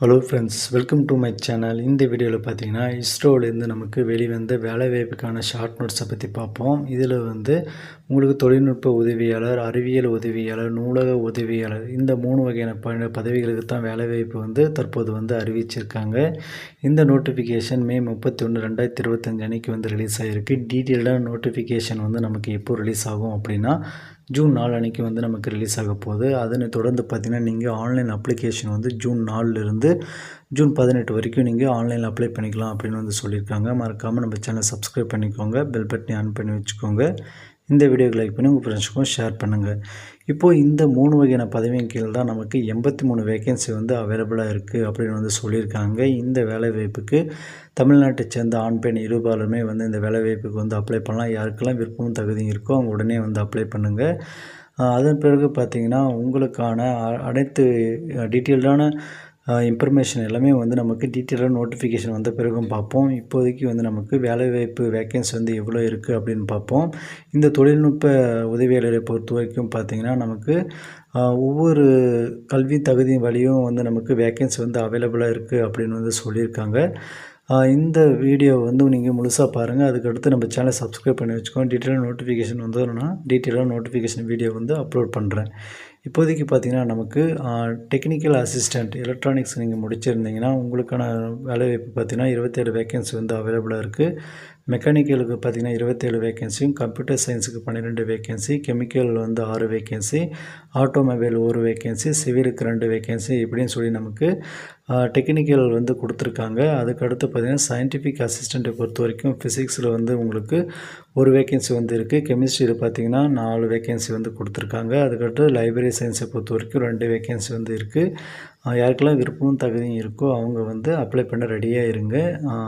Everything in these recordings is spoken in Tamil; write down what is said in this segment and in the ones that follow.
Hello friends welcome to my channel இந்த வீடியோவில் பார்த்தீங்கன்னா இஸ்ரோலேருந்து நமக்கு வெளிவந்த வேலைவாய்ப்புக்கான ஷார்ட் நோட்ஸை பற்றி பார்ப்போம் இதில் வந்து உங்களுக்கு தொழில்நுட்ப உதவியாளர் அறிவியல் உதவியாளர் நூலக உதவியாளர் இந்த மூணு வகையான ப பதவிகளுக்கு தான் வேலைவாய்ப்பு வந்து தற்போது வந்து அறிவிச்சிருக்காங்க. இந்த நோட்டிஃபிகேஷன் மே முப்பத்தி ஒன்று ரெண்டாயிரத்தி இருபத்தஞ்சு அன்னைக்கு வந்து ரிலீஸ் ஆகிருக்கு டீட்டெயில்டாக நோட்டிஃபிகேஷன் வந்து நமக்கு எப்போ ரிலீஸ் ஆகும் அப்படின்னா ஜூன் நாலு அன்றைக்கி வந்து நமக்கு ரிலீஸ் ஆக போகுது. அதனை தொடர்ந்து பார்த்திங்கன்னா நீங்கள் ஆன்லைன் அப்ளிகேஷன் வந்து ஜூன் நாலுலேருந்து ஜூன் பதினெட்டு வரைக்கும் நீங்கள் ஆன்லைனில் அப்ளை பண்ணிக்கலாம் அப்படின்னு வந்து சொல்லியிருக்காங்க. மறக்காமல் நம்ம சேனல் சப்ஸ்கிரைப் பண்ணிக்கோங்க. பெல் பட்டனை ஆன் பண்ணி வச்சுக்கோங்க. இந்த வீடியோக்கு லைக் பண்ணி உங்கள் ஃப்ரெண்ட்ஸுக்கும் ஷேர் பண்ணுங்கள் இப்போது இந்த மூணு வகையான பதவியின் கீழ் தான் நமக்கு எண்பத்தி மூணு வேகன்சி வந்து அவைலபிளாக இருக்குது அப்படின்னு வந்து சொல்லியிருக்காங்க. இந்த வேலைவாய்ப்புக்கு தமிழ்நாட்டை சேர்ந்த ஆண் பெண் இருபாலுமே வந்து இந்த வேலைவாய்ப்புக்கு வந்து அப்ளை பண்ணலாம். யாருக்கெல்லாம் விருப்பமும் தகுதியும் இருக்கோ அவங்க உடனே வந்து அப்ளை பண்ணுங்கள் அதன் பிறகு பார்த்திங்கன்னா உங்களுக்கான அனைத்து டீட்டெயில்டான இன்ஃபர்மேஷன் எல்லாமே வந்து நமக்கு டீட்டெயிலாக நோட்டிஃபிகேஷன் வந்த பிறகும் பார்ப்போம். இப்போதைக்கு வந்து நமக்கு வேலைவாய்ப்பு வேக்கன்சி வந்து எவ்வளோ இருக்குது அப்படின்னு பார்ப்போம். இந்த தொழில்நுட்ப உதவியாளரை பொறுத்த வரைக்கும் பார்த்திங்கன்னா நமக்கு ஒவ்வொரு கல்வி தகுதி வழியும் வந்து நமக்கு வேக்கன்சி வந்து அவைலபிளாக இருக்குது அப்படின்னு வந்து சொல்லியிருக்காங்க. இந்த வீடியோ வந்து நீங்கள் முழுசாக பாருங்கள் அதுக்கடுத்து நம்ம சேனலை சப்ஸ்கிரைப் பண்ணி வச்சுக்கோங்க. டீட்டெயிலாக நோட்டிஃபிகேஷன் வந்ததுன்னா டீட்டெயிலாக நோட்டிஃபிகேஷன் வீடியோ வந்து அப்லோட் பண்ணுறேன் இப்போதைக்கு பார்த்தீங்கன்னா நமக்கு டெக்னிக்கல் அசிஸ்டண்ட் எலக்ட்ரானிக்ஸ் நீங்கள் முடிச்சிருந்தீங்கன்னா உங்களுக்கான வேலைவாய்ப்பு பார்த்தீங்கன்னா இருபத்தேழு வேக்கன்சி வந்து அவைலபிளாக இருக்குது மெக்கானிக்கலுக்கு பார்த்திங்கன்னா இருபத்தேழு வேக்கன்சியும் கம்ப்யூட்டர் சயின்ஸுக்கு பன்னிரெண்டு வேக்கன்சி கெமிக்கல் வந்து ஆறு வேக்கன்சி ஆட்டோமொபைல் ஒரு வேக்கன்சி சிவிலுக்கு ரெண்டு வேக்கன்சி இப்படின்னு சொல்லி நமக்கு டெக்னிக்கல் வந்து கொடுத்துருக்காங்க. அதுக்கடுத்து பார்த்திங்கன்னா சயின்டிஃபிக் அசிஸ்டண்ட்டை பொறுத்த வரைக்கும் ஃபிசிக்ஸில் வந்து உங்களுக்கு ஒரு வேக்கன்சி வந்து இருக்குது கெமிஸ்ட்ரியில் பார்த்திங்கன்னா நாலு வேக்கன்சி வந்து கொடுத்துருக்காங்க. அதுக்கடுத்து லைப்ரரி சயின்ஸை பொறுத்த வரைக்கும் ரெண்டு வேக்கன்சி வந்து இருக்குது யாருக்கெல்லாம் விருப்பமும் தகுதியும் இருக்கோ அவங்க வந்து அப்ளை பண்ண ரெடியாக இருங்க.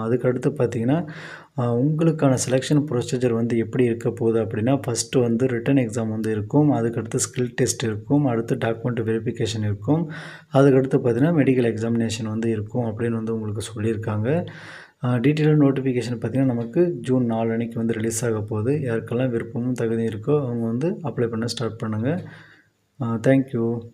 அதுக்கடுத்து பார்த்திங்கன்னா உங்களுக்கான செலெக்ஷன் ப்ரொசீஜர் வந்து எப்படி இருக்க போகுது அப்படின்னா ஃபஸ்ட்டு வந்து ரிட்டன் எக்ஸாம் வந்து இருக்கும். அதுக்கடுத்து ஸ்கில் டெஸ்ட் இருக்கும். அடுத்து டாக்குமெண்ட் வெரிஃபிகேஷன் இருக்கும். அதுக்கடுத்து பார்த்திங்கன்னா மெடிக்கல் எக்ஸாமினேஷன் வந்து இருக்கும் அப்படின்னு வந்து உங்களுக்கு சொல்லியிருக்காங்க. டீட்டெயிலாக நோட்டிஃபிகேஷன் பார்த்திங்கன்னா நமக்கு ஜூன் நாலு அன்றைக்கி வந்து ரிலீஸ் ஆக போகுது. யாருக்கெல்லாம் விருப்பமும் தகுதியும் இருக்கோ அவங்க வந்து அப்ளை பண்ண ஸ்டார்ட் பண்ணுங்கள் Uh, thank you.